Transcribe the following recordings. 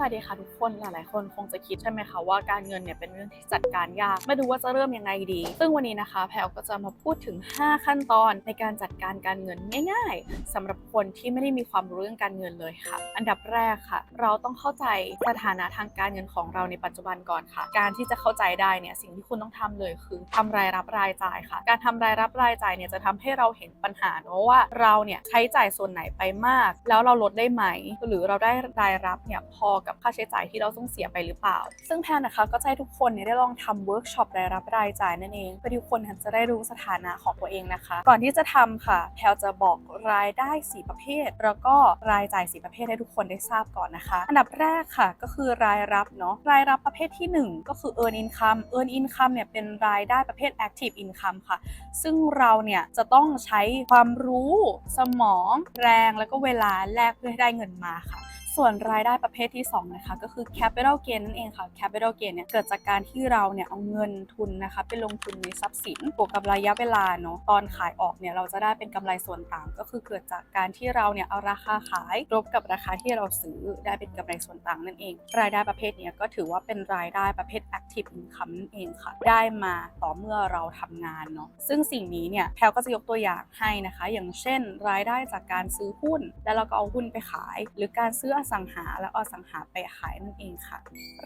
สวัสดีค่ะทุกคนหลายๆ คนคงจะคิดใช่ไหมคะว่าการเงินเนี่ยเป็นเรื่องที่จัดการยากไม่รู้ว่าจะเริ่มยังไงดี ซึ่งวันนี้นะคะแพลก็จะมาพูดถึง 5 ขั้นตอนในการจัดการการเงินง่าย ๆสำหรับคนที่ไม่ได้มีความรู้เรื่องการเงินเลยค่ะ อันดับแรกค่ะ เราต้องเข้าใจสถานะทางการเงินของเราในปัจจุบันก่อนค่ะ การที่จะเข้าใจได้เนี่ยสิ่งที่คุณต้องทำเลยคือทำรายรับรายจ่ายค่ะ การทำรายรับรายจ่ายเนี่ยจะทำให้เราเห็นปัญหาเนอะว่าเราเนี่ยใช้จ่ายส่วนไหนไปมาก แล้วเราลดได้ไหม หรือเราได้รายรับเนี่ยพอกับค่าใช้จ่ายที่เราต้องเสียไปหรือเปล่า ซึ่งแพนนะคะก็จะให้ทุกคนเนี่ยได้ลองทำเวิร์กช็อปรายรับรายจ่ายนั่นเองเพื่อทุกคนจะได้รู้สถานะของตัวเองนะคะ ก่อนที่จะทำค่ะแพลจะบอกรายได้ 4 ประเภท แล้วก็รายจ่าย 4 ประเภทให้ทุกคนได้ทราบก่อนนะคะ อันดับแรกค่ะก็คือรายรับเนาะรายรับประเภทที่ 1 ก็คือ earn income earn income เนี่ยเป็นรายได้ประเภท active income ค่ะ ซึ่งเราเนี่ยจะต้องใช้ความรู้สมอง แรงแล้วก็เวลาแลกเพื่อให้ได้เงินมาค่ะ ส่วนรายได้ประเภทที่2นะคะก็คือ capital gain นั่นเองค่ะ capital gain เนี่ยเกิดจากการที่เราเนี่ยเอาเงินทุนนะคะไปลงทุนในทรัพย์สินบวกกับระยะเวลาเนาะตอนขายออกเนี่ยเราจะได้เป็นกำไรส่วนต่าง ก็คือเกิดจากการที่เราเนี่ยเอาราคาขายลบกับราคาที่เราซื้อได้เป็นกำไรส่วนต่างนั่นเอง รายได้ประเภทเนี้ยก็ถือว่าเป็นรายได้ประเภท active income นั่นเองค่ะ ได้มาต่อเมื่อเราทำงานเนาะซึ่งสิ่งนี้เนี่ยแพลก็จะยกตัวอย่างให้นะคะ อย่างเช่น รายได้จากการซื้อหุ้น แล้วเราก็เอาหุ้นไปขาย หรือการซื้ออสังหาแล้วเอาสังหาไปขายนั่นเองค่ะ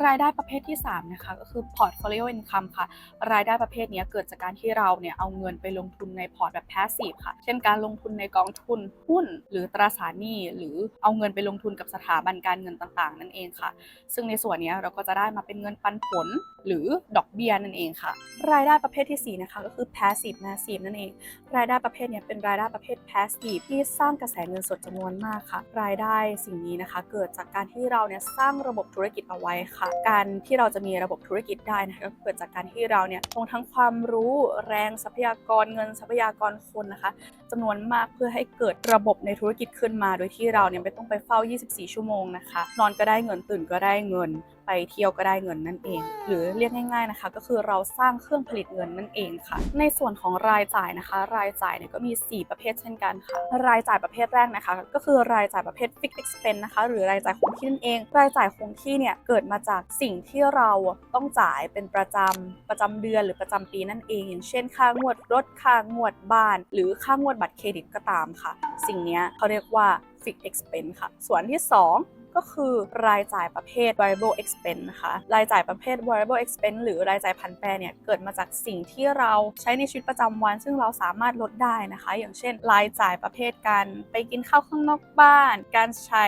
รายได้ประเภทที่ 3 นะคะ ก็คือ portfolio income ค่ะ รายได้ประเภทนี้เกิดจากการที่เราเนี่ยเอาเงินไปลงทุนในพอร์ตแบบ passive ค่ะ เช่นการลงทุนในกองทุนหุ้น หรือตราสารหนี้หรือเอาเงินไปลงทุนกับสถาบันการเงินต่างๆ นั่นเองค่ะ ซึ่งในส่วนนี้เราก็จะได้มาเป็นเงินปันผลหรือดอกเบี้ยนั่นเองค่ะ รายได้ประเภทที่ 4 นะคะ ก็คือ passive massive นั่นเอง รายได้ประเภทนี้เป็นรายได้ประเภท passive ที่สร้างกระแสเงินสดจำนวนมากค่ะ รายได้สิ่งนี้นะคะเกิดจากการที่เราเนี่ยสร้างระบบธุรกิจเอาไว้ค่ะ การที่เราจะมีระบบธุรกิจได้นะคะก็เกิดจากการที่เราเนี่ยลงทั้งความรู้แรงทรัพยากรเงินทรัพยากรคนนะคะจำนวนมากเพื่อให้เกิดระบบในธุรกิจขึ้นมา โดยที่เราเนี่ยไม่ต้องไปเฝ้า 24 ชั่วโมงนะคะ นอนก็ได้เงินตื่นก็ได้เงิน ไปเที่ยวก็ได้เงินนั่นเอง หรือเรียกง่าย ๆนะคะ ก็คือเราสร้างเครื่องผลิตเงินนั่นเองค่ะ ในส่วนของรายจ่ายนะคะ รายจ่ายเนี่ยก็มี 4 ประเภทเช่นกันค่ะ รายจ่ายประเภทแรกนะคะ ก็คือรายจ่ายประเภท fixed expense นะคะ หรือรายจ่ายคงที่นั่นเอง รายจ่ายคงที่เนี่ยเกิดมาจากสิ่งที่เราต้องจ่ายเป็นประจำประจำเดือนหรือประจำปีนั่นเอง อย่างเช่น ค่างวดรถค่างวดบ้าน หรือค่างวดบัตรเครดิตก็ตามค่ะ สิ่งนี้เขาเรียกว่า fixed expense ค่ะ ส่วนที่ 2 ก็คือรายจ่ายประเภท variable expense นะคะรายจ่ายประเภท variable expense หรือรายจ่ายผันแปรเนี่ยเกิดมาจากสิ่งที่เราใช้ในชีวิตประจำวัน ซึ่งเราสามารถลดได้นะคะ อย่างเช่น รายจ่ายประเภทการไปกินข้าวข้างนอกบ้าน การใช้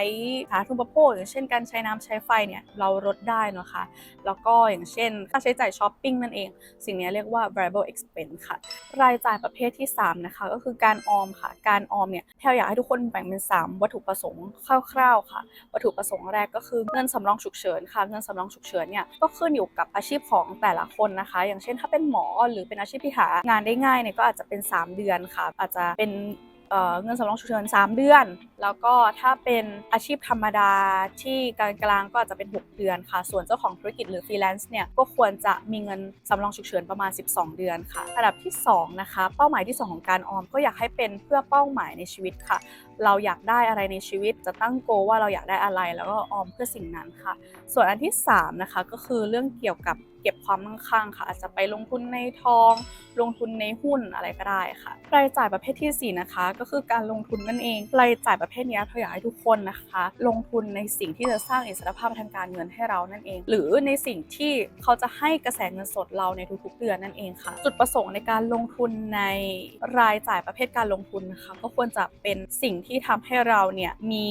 สาธารณูปโภคอย่างเช่น การใช้น้ำใช้ไฟเนี่ยเราลดได้นะคะ แล้วก็อย่างเช่น ค่าใช้จ่ายช้อปปิ้งนั่นเอง สิ่งนี้เรียกว่า variable expense ค่ะ รายจ่ายประเภทที่ 3 นะคะ ก็คือการออมค่ะ การออมเนี่ยแพลอยากให้ทุกคนแบ่งเป็น 3 วัตถุประสงค์คร่าวๆค่ะ วัตถุประสงค์แรกก็คือเงินสำรองฉุกเฉินค่ะ เงินสำรองฉุกเฉินเนี่ยก็ขึ้นอยู่กับอาชีพของแต่ละคนนะคะ อย่างเช่นถ้าเป็นหมอหรือเป็นอาชีพที่หางานได้ง่ายเนี่ยก็อาจจะเป็น 3 เดือนค่ะ อาจจะเป็นเเงินสำรองฉุกเฉิน3 เดือน แล้วก็ถ้าเป็นอาชีพธรรมดาที่กลางๆก็อาจจะเป็น 6 เดือนค่ะ ส่วนเจ้าของธุรกิจหรือฟรีแลนซ์เนี่ยก็ควรจะมีเงินสำรองฉุกเฉินประมาณ 12 เดือนค่ะ อันดับที่ 2 นะคะ เป้าหมายที่ 2 ของการออมก็อยากให้เป็นเพื่อเป้าหมายในชีวิตค่ะเราอยากได้อะไรในชีวิตจะตั้งโกว่าเราอยากได้อะไรแล้วก็ออมเพื่อสิ่งนั้นค่ะ ส่วนอันที่3นะคะก็คือเรื่องเกี่ยวกับเก็บความมั่งคั่งค่ะ อาจจะไปลงทุนในทอง ลงทุนในหุ้นอะไรก็ได้ค่ะ รายจ่ายประเภททีสี่ 4 นะคะ ก็คือการลงทุนนั่นเองรายจ่ายประเภทนี้เราอยากให้ทุกคนนะคะ ลงทุนในสิ่งที่จะสร้างอิสรภาพทางการเงินให้เรานั่นเอง หรือในสิ่งที่เขาจะให้กระแสเงินสดเราในทุกๆเดือนนั่นเองค่ะ จุดประสงค์ในการลงทุนในรายจ่ายประเภทการลงทุนนะคะก็ควรจะเป็นสิ่งที่ทำให้เราเนี่ยมี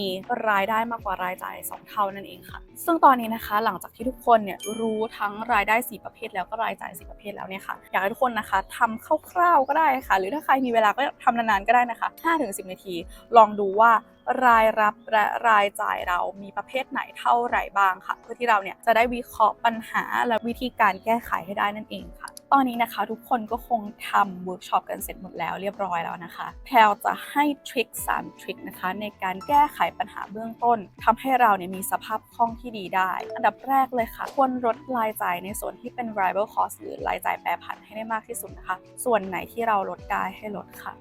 รายได้มากกว่ารายจ่ายสองเท่านั่นเองค่ะ ซึ่งตอนนี้นะคะหลังจากที่ทุกคนเนี่ยรู้ทั้งรายได้สี่ประเภทแล้วก็รายจ่ายสี่ประเภทแล้วเนี่ยค่ะอยากให้ทุกคนนะคะทำคร่าวๆก็ได้ค่ะ หรือถ้าใครมีเวลาก็ทำนานๆก็ได้นะคะ 5-10 นาที ลองดูว่ารายรับและรายจ่ายเรามีประเภทไหนเท่าไหร่บ้างค่ะ เพื่อที่เราเนี่ยจะได้วิเคราะห์ปัญหาและวิธีการแก้ไขให้ได้นั่นเองค่ะ ตอนนี้นะคะ ทุกคนก็คงทำเวิร์กช็อปกันเสร็จหมดแล้วเรียบร้อยแล้วนะคะ แพลวจะให้ทริค3ทริคนะคะ ในการแก้ไขปัญหาเบื้องต้นทำให้เราเนี่ยมีสภาพคล่องที่ดีได้ อันดับแรกเลยค่ะ ควรลดรายจ่ายในส่วนที่เป็น variable cost หรือรายจ่ายแปรผันให้ได้มากที่สุดนะคะ ส่วนไหนที่เราลดได้ให้ลดค่ะ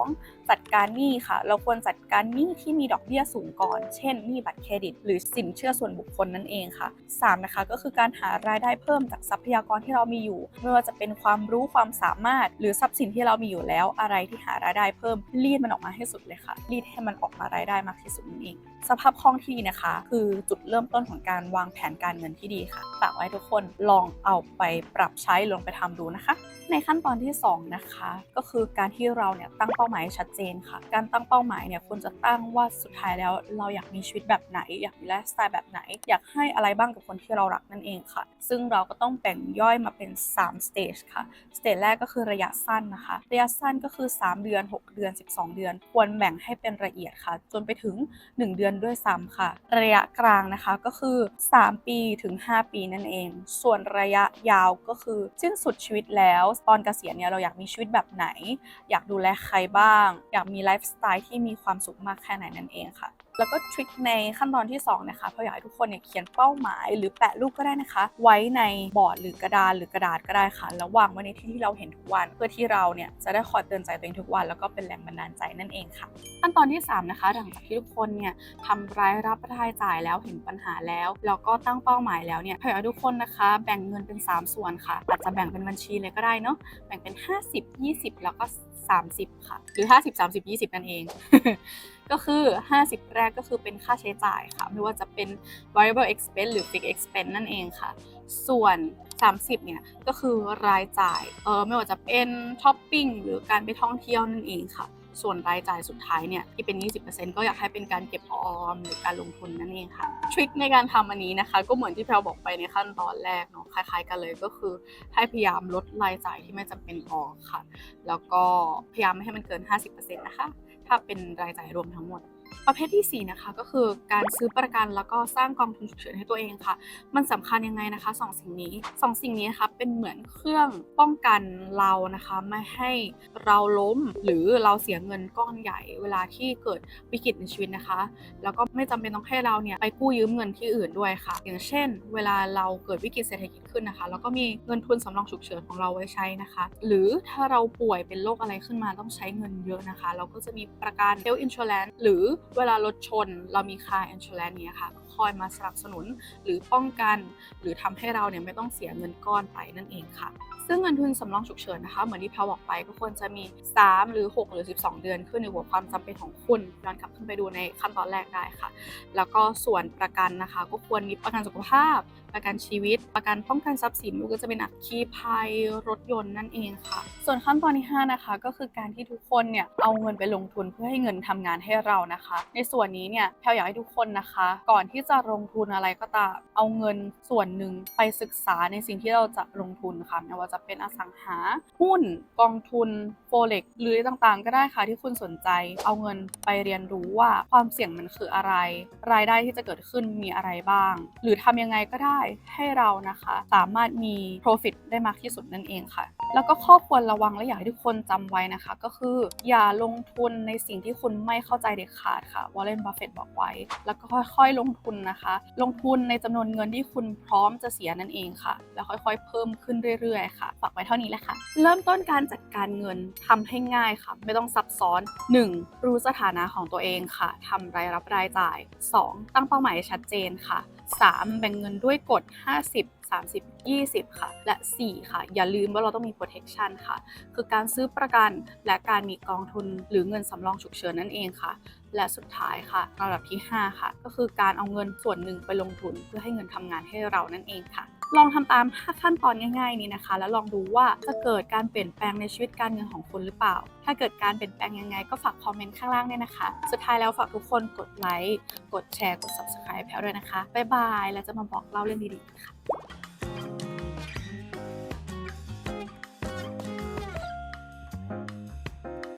2. จัดการหนี้ค่ะ เราควรจัดการหนี้ที่มีดอกเบี้ยสูงก่อน เช่นหนี้บัตรเครดิต หรือสินเชื่อส่วนบุคคลนั่นเองค่ะ 3. นะคะก็คือการหารายได้เพิ่มจากทรัพยากรที่เรามีอยู่ ไม่ว่าจะเป็นความรู้ความสามารถ หรือทรัพย์สินที่เรามีอยู่แล้วอะไรที่หารายได้เพิ่มรีดมันออกมาให้สุดเลยค่ะ รีดให้มันออกมารายได้มากที่สุดนั่นเองสภาพคล่องที่ดีนะคะ คือจุดเริ่มต้นของการวางแผนการเงินที่ดีค่ะฝากไว้ทุกคนลองเอาไปปรับใช้ลองไปทำดูนะคะ ในขั้นตอนที่ 2 นะคะ ก็คือการที่เราเนี่ยตั้งเป้าหมายชัดเจนค่ะ การตั้งเป้าหมายเนี่ยควรจะตั้งว่าสุดท้ายแล้วเราอยากมีชีวิตแบบไหน อยากมีไลฟ์สไตล์แบบไหน อยากให้อะไรบ้างกับคนที่เรารักนั่นเองค่ะ ซึ่งเราก็ต้องแบ่งย่อยมาเป็น3 stage ค่ะสเตจแรกก็คือระยะสั้นนะคะ ระยะสั้นก็คือ 3 เดือน 6 เดือน 12 เดือน ควรแบ่งให้เป็นละเอียดค่ะ จนไปถึง 1 เดือนด้วยซ้ำค่ะ ระยะกลางนะคะก็คือ 3 ปีถึง 5 ปีนั่นเอง ส่วนระยะยาวก็คือสิ้นสุดชีวิตแล้วตอนเกษียณเนี่ยเราอยากมีชีวิตแบบไหน อยากดูแลใครบ้าง อยากมีไลฟ์สไตล์ที่มีความสุขมากแค่ไหนนั่นเองค่ะแล้วก็ทริคในขั้นตอนที่2นะคะเพราะอยากให้ทุกคนเนี่ยเขียนเป้าหมาย หรือแปะรูปก็ได้นะคะ ไว้ในบอร์ดหรือกระดานหรือกระดาษก็ได้ค่ะแล้ววางไว้ในที่ที่เราเห็นทุกวัน เพื่อที่เราเนี่ยจะได้คอยเตือนใจตัวเองทุกวัน แล้วก็เป็นแรงบันดาลใจนั่นเองค่ะ ขั้นตอนที่ 3 นะคะ หลังจากที่ทุกคนเนี่ยทำรายรับรายจ่ายแล้วเห็นปัญหาแล้วแล้วก็ตั้งเป้าหมายแล้วเนี่ยพยายามทุกคนนะคะ แบ่งเงินเป็น 3 ส่วนค่ะอาจจะแบ่งเป็นบัญชีเลยก็ได้เนาะแบ่งเป็น 50 20 แล้วก็ 30 ค่ะ หรือ 50 30 20 นั่นเอง ก็คือ 50 แรกก็คือเป็นค่าใช้จ่ายค่ะ ไม่ว่าจะเป็น variable expense หรือ fixed expense นั่นเองค่ะ ส่วน 30 เนี่ย ก็คือรายจ่าย เออไม่ว่าจะเป็นช้อปปิ้งหรือการไปท่องเที่ยวนั่นเองค่ะ ส่วนรายจ่ายสุดท้ายเนี่ยที่เป็น 20%ก็อยากให้เป็นการเก็บออมหรือการลงทุนนั่นเองค่ะทริคในการทำอันนี้นะคะ ก็เหมือนที่แพลบอกไปในขั้นตอนแรกเนาะคล้ายๆ กันเลยก็คือให้พยายามลดรายจ่ายที่ไม่จำเป็นออกค่ะ แล้วก็พยายามไม่ให้มันเกิน 50%นะคะ ถ้าเป็นรายจ่ายรวมทั้งหมด ประเภทที่ 4 นะคะ ก็คือการซื้อประกันแล้วก็สร้างกองทุนฉุกเฉินให้ตัวเองค่ะ มันสำคัญยังไงนะคะสองสิ่งนี้สองสิ่งนี้นะคะเป็นเหมือนเครื่องป้องกันเรานะคะไม่ให้เราล้มหรือเราเสียเงินก้อนใหญ่ เวลาที่เกิดวิกฤตในชีวิตนะคะ แล้วก็ไม่จำเป็นต้องให้เราเนี่ยไปกู้ยืมเงินที่อื่นด้วยค่ะ อย่างเช่น เวลาเราเกิดวิกฤตเศรษฐกิจขึ้นนะคะ แล้วก็มีเงินทุนสำรองฉุกเฉินของเราไว้ใช้นะคะ หรือถ้าเราป่วยเป็นโรคอะไรขึ้นมาต้องใช้เงินเยอะนะคะ เราก็จะมีประกัน health insurance หรือเวลารถชน เรามีคาร์แอนชลนเนี้ยค่ะคอยมาสนับสนุนหรือป้องกัน หรือทำให้เราเนี่ยไม่ต้องเสียเงินก้อนไปนั่นเองค่ะ ซึ่งเงินทุนสำรองฉุกเฉินนะคะเหมือนที่พาวบอกไปก็ควรจะมี 3 หรือ 6 หรือ 12 เดือนขึ้นในหัวความจำเป็นของคุณย้อนกลับขึ้นไปดูในขั้นตอนแรกได้ค่ะ แล้วก็ส่วนประกันนะคะ ก็ควรมีประกันสุขภาพ ประกันชีวิต ประกันป้องกันทรัพย์สินก็จะเป็นอัคคีภัยรถยนต์นั่นเองค่ะ ส่วนขั้นตอนที่ 5 นะคะ ก็คือการที่ทุกคนเนี่ยเอาเงินไปลงทุนเพื่อให้เงินทำงานให้เรานะคะ ในส่วนนี้เนี่ยแพลอยากให้ทุกคนนะคะ ก่อนที่จะลงทุนอะไรก็ตามเอาเงินส่วนหนึ่งไปศึกษาในสิ่งที่เราจะลงทุนค่ะไม่ว่าจะเป็นอสังหาหุ้นกองทุนโฟเล็กหรือต่างๆ ก็ได้ค่ะที่คุณสนใจ เอาเงินไปเรียนรู้ว่าความเสี่ยงมันคืออะไร รายได้ที่จะเกิดขึ้นมีอะไรบ้าง หรือทำยังไงก็ได้ให้เรานะคะ สามารถมี profit ได้มากที่สุดนั่นเองค่ะ แล้วก็ข้อควรระวังและอยากให้ทุกคนจำไว้นะคะ ก็คืออย่าลงทุนในสิ่งที่คุณไม่เข้าใจเด็ดขาดค่ะวอลเลนบัฟเฟตบอกไว้ แล้วก็ค่อยๆลงทุนนะคะ ลงทุนในจำนวนเงินที่คุณพร้อมจะเสียนั่นเองค่ะ แล้วค่อยๆ เพิ่มขึ้นเรื่อยๆค่ะฝากไว้เท่านี้แหละค่ะ เริ่มต้นการจัดการเงินทำให้ง่ายค่ะ ไม่ต้องซับซ้อน 1. รู้สถานะของตัวเองค่ะทำรายรับรายจ่าย 2. ตั้งเป้าหมายชัดเจนค่ะ 3. แบ่งเงินด้วยกฎ 50 30 20 ค่ะ และ 4 ค่ะ อย่าลืมว่าเราต้องมี protection ค่ะ คือการซื้อประกันและการมีกองทุนหรือเงินสำรองฉุกเฉินนั่นเองค่ะ และสุดท้ายค่ะระดับที่ 5 ค่ะ ก็คือการเอาเงินส่วนหนึ่งไปลงทุนเพื่อให้เงินทำงานให้เรานั่นเองค่ะ ลองทำตาม5ขั้นตอนง่ายๆนี้นะคะ แล้วลองดูว่าจะเกิดการเปลี่ยนแปลงในชีวิตการเงินของคุณหรือเปล่า ถ้าเกิดการเปลี่ยนแปลงยังไงก็ฝากคอมเมนต์ข้างล่างด้วยนะคะ สุดท้ายแล้วฝากทุกคนกดไลค์ กดแชร์ กด subscribe แพลวด้วยนะคะ บ๊ายบาย แล้วจะมาบอกเล่าเรื่องดีๆค่ะ